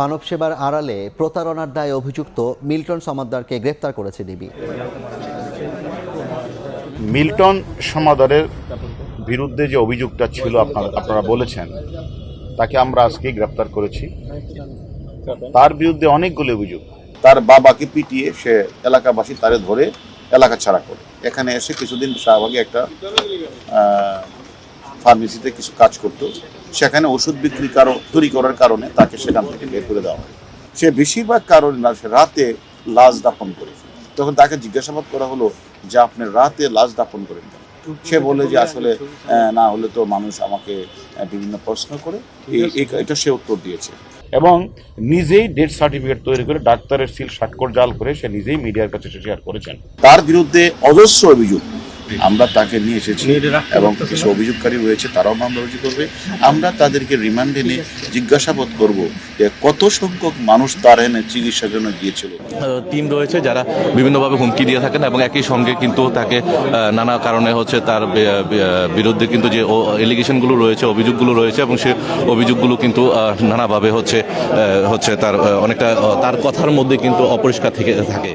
মানব সেবার আড়ালে প্রতারণার দায়ে অভিযুক্ত মিল্টন সমাদ্দারকে গ্রেপ্তার করেছে ডিবি। মিল্টন সমাদরের বিরুদ্ধে যে অভিযোগটা ছিল আপনারা আপনারা বলেছেন তাকে আমরা আজকে গ্রেপ্তার করেছি। তার বিরুদ্ধে অনেকগুলি অভিযোগ। তার বাবাকে পিটিয়ে সে এলাকাবাসী তারে ধরে এলাকা ছাড়া করে। এখানে এসে কিছুদিন শাহবাগে একটা ফার্মেসিতে কিছু কাজ করতো সেখানে ওষুধ বিক্রি কারও চুরি করার কারণে তাকে সেখান থেকে বের করে দেওয়া হয়। সে বেশিরভাগ কারণে না সে রাতে লাশ দাপন করে। তখন তাকে জিজ্ঞাসাবাদ করা হলো যে আপনি রাতে লাশ দাপন করেন সে বলে যে আসলে না হলে তো মানুষ আমাকে বিভিন্ন প্রশ্ন করে। এটা সে উত্তর দিয়েছে। এবং নিজেই ডেথ সার্টিফিকেট তৈরি করে ডাক্তারের সিল স্বাক্ষর জাল করে সে নিজেই মিডিয়ার কাছে শেয়ার করেছেন। তার বিরুদ্ধে অজস্র অভিযোগ। আমরা তাকে নিয়ে এসেছি এবং কিছু অভিযোগকারী রয়েছে তারাও মামলা রুজু করবে। আমরা তাদেরকে রিমান্ডে নিয়ে জিজ্ঞাসাবাদ করব যে কত সংখ্যক মানুষ তার এনে চিকিৎসার জন্য গিয়েছিল। টিম রয়েছে যারা বিভিন্নভাবে হুমকি দিয়ে থাকেন এবং একই সঙ্গে কিন্তু তাকে নানা কারণে হচ্ছে তার বিরুদ্ধে কিন্তু যে এলিগেশনগুলো রয়েছে অভিযোগগুলো রয়েছে এবং সে অভিযোগগুলো কিন্তু নানাভাবে হচ্ছে হচ্ছে তার অনেকটা তার কথার মধ্যে কিন্তু অপরিষ্কার থেকে থাকে।